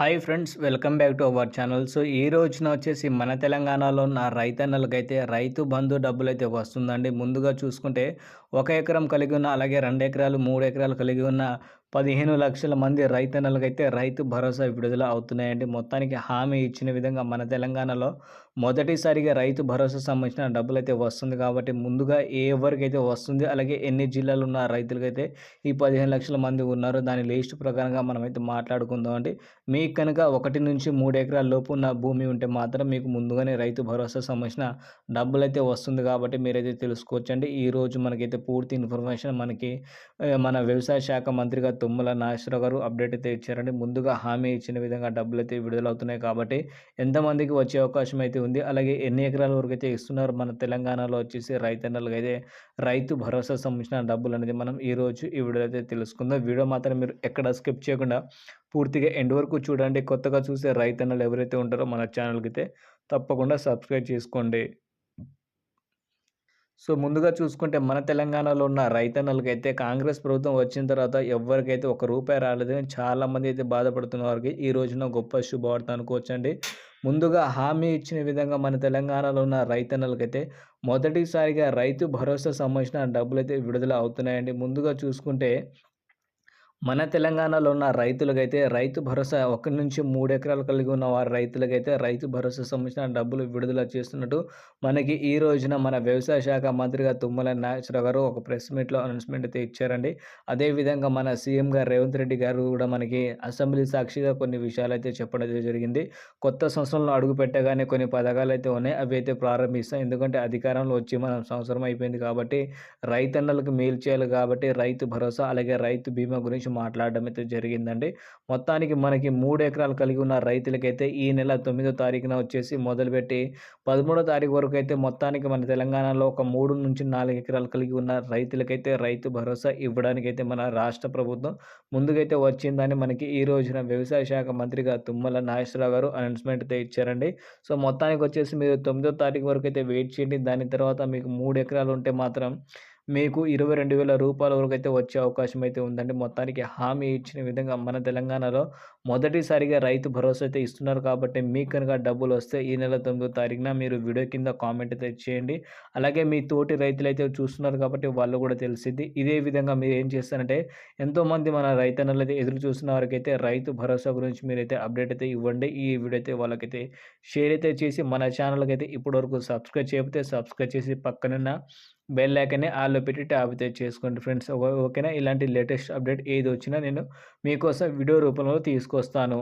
Hi friends welcome back to our channel. So ఈ రోజున వచ్చేసి మన తెలంగాణలో ఉన్న రైతన్నలకైతే రైతు బంధు డబ్బులు అయితే వస్తుందండి. ముందుగా చూసుకుంటే ఒక ఎకరం కలిగి ఉన్న అలాగే రెండు ఎకరాలు మూడు ఎకరాలు కలిగి ఉన్న పదిహేను లక్షల మంది రైతన్నలకైతే రైతు భరోసా విడుదల అవుతున్నాయండి. మొత్తానికి హామీ ఇచ్చిన విధంగా మన తెలంగాణలో మొదటిసారిగా రైతు భరోసా సంబంధించిన డబ్బులు అయితే వస్తుంది కాబట్టి ముందుగా ఏ ఎవరికైతే వస్తుంది అలాగే ఎన్ని జిల్లాలు ఉన్న రైతులకైతే ఈ పదిహేను లక్షల మంది ఉన్నారో దాని లిస్ట్ ప్రకారంగా మనమైతే మాట్లాడుకుందాం అండి. మీకు కనుక ఒకటి నుంచి మూడు ఎకరాల లోపు ఉన్న భూమి ఉంటే మాత్రం మీకు ముందుగానే రైతు భరోసా సంబంధించిన డబ్బులు అయితే వస్తుంది కాబట్టి మీరైతే తెలుసుకోవచ్చండి. ఈరోజు మనకైతే పూర్తి ఇన్ఫర్మేషన్ మనకి మన వ్యవసాయ శాఖ మంత్రిగా తుమ్మల నాగేశ్వర గారు అప్డేట్ అయితే ఇచ్చారండి. ముందుగా హామీ ఇచ్చిన విధంగా డబ్బులు అయితే విడుదలవుతున్నాయి కాబట్టి ఎంతమందికి వచ్చే అవకాశం అయితే ఉంది. అలాగే ఎన్ని ఎకరాల వరకు అయితే ఇస్తున్నారు? మన తెలంగాణలో వచ్చేసి రైతన్నలకు అయితే రైతు భరోసా సంబంధించిన డబ్బులు అనేది మనం ఈరోజు ఈ వీడియో అయితే తెలుసుకుందాం. వీడియో మాత్రం మీరు ఎక్కడ స్కిప్ చేయకుండా పూర్తిగా ఎండ్ వరకు చూడండి. కొత్తగా చూసే రైతన్నలు ఎవరైతే ఉంటారో మన ఛానల్కి అయితే తప్పకుండా సబ్స్క్రైబ్ చేసుకోండి. సో ముందుగా చూసుకుంటే మన తెలంగాణలో ఉన్న రైతన్నలకైతే కాంగ్రెస్ ప్రభుత్వం వచ్చిన తర్వాత ఎవరికైతే ఒక రూపాయి రాలేదని చాలామంది అయితే బాధపడుతున్న వారికి ఈ రోజున గొప్ప శుభవార్త అనుకోవచ్చండి. ముందుగా హామీ ఇచ్చిన విధంగా మన తెలంగాణలో ఉన్న రైతన్నలకైతే మొదటిసారిగా రైతు భరోసా సంబంధించిన డబ్బులు అయితే విడుదల అవుతున్నాయండి. ముందుగా చూసుకుంటే మన తెలంగాణలో ఉన్న రైతులకైతే రైతు భరోసా ఒకటి నుంచి మూడు ఎకరాలు కలిగి ఉన్న వారి రైతులకైతే రైతు భరోసా సంబంధించిన డబ్బులు విడుదల చేస్తున్నట్టు మనకి ఈ రోజున మన వ్యవసాయ శాఖ మంత్రిగా తుమ్మల నాగేశ్వరరావు గారు ఒక ప్రెస్ మీట్లో అనౌన్స్మెంట్ అయితే ఇచ్చారండి. అదేవిధంగా మన సీఎం రేవంత్ రెడ్డి గారు కూడా మనకి అసెంబ్లీ సాక్షిగా కొన్ని విషయాలు అయితే చెప్పడం అయితే జరిగింది. కొత్త సంవత్సరంలో అడుగు పెట్టగానే కొన్ని పథకాలు అయితే ఉన్నాయి. అవి అయితే ప్రారంభిస్తాం. ఎందుకంటే అధికారంలో వచ్చి మనం సంవత్సరం అయిపోయింది కాబట్టి రైతన్నలకు మేలు చేయాలి కాబట్టి రైతు భరోసా అలాగే రైతు బీమా గురించి మాట్లాడడం అయితే జరిగిందండి. మొత్తానికి మనకి మూడు ఎకరాలు కలిగి ఉన్న రైతులకైతే ఈ నెల తొమ్మిదో తారీఖున వచ్చేసి మొదలుపెట్టి పదమూడో తారీఖు వరకు అయితే మొత్తానికి మన తెలంగాణలో ఒక మూడు నుంచి నాలుగు ఎకరాలు కలిగి ఉన్న రైతులకైతే రైతు భరోసా ఇవ్వడానికైతే మన రాష్ట్ర ప్రభుత్వం ముందుకైతే వచ్చిందని మనకి ఈ రోజున వ్యవసాయ శాఖ మంత్రిగా తుమ్మల నాగేశ్వరరావు గారు అనౌన్స్మెంట్ అయితే ఇచ్చారండి. సో మొత్తానికి వచ్చేసి మీరు తొమ్మిదో తారీఖు వరకు అయితే వెయిట్ చేయండి. దాని తర్వాత మీకు మూడు ఎకరాలు ఉంటే మాత్రం మీకు ఇరవై రెండు వేల రూపాయల వరకు అయితే వచ్చే అవకాశం అయితే ఉందండి. మొత్తానికి హామీ ఇచ్చిన విధంగా మన తెలంగాణలో మొదటిసారిగా రైతు భరోసా అయితే ఇస్తున్నారు కాబట్టి మీకు కనుక డబ్బులు వస్తే ఈ నెల తొమ్మిదో తారీఖున మీరు వీడియో కింద కామెంట్ అయితే చేయండి. అలాగే మీ తోటి రైతులు అయితే చూస్తున్నారు కాబట్టి వాళ్ళు కూడా తెలిసింది ఇదే విధంగా మీరు ఏం చేస్తారంటే ఎంతోమంది మన రైతన్నలు అయితే ఎదురు చూస్తున్న వారికైతే రైతు భరోసా గురించి మీరైతే అప్డేట్ అయితే ఇవ్వండి. ఈ వీడియో అయితే వాళ్ళకైతే షేర్ అయితే చేసి మన ఛానల్కి అయితే ఇప్పటివరకు సబ్స్క్రైబ్ చేయకపోతే సబ్స్క్రైబ్ చేసి పక్కనున్న బెల్ ఐకనే ఆల్లో పెట్టి ట్యాబ్ అయితే చేసుకోండి ఫ్రెండ్స్. ఓకేనా ఇలాంటి లేటెస్ట్ అప్డేట్ ఏది వచ్చినా నేను మీకోసం వీడియో రూపంలో తీసుకొస్తాను.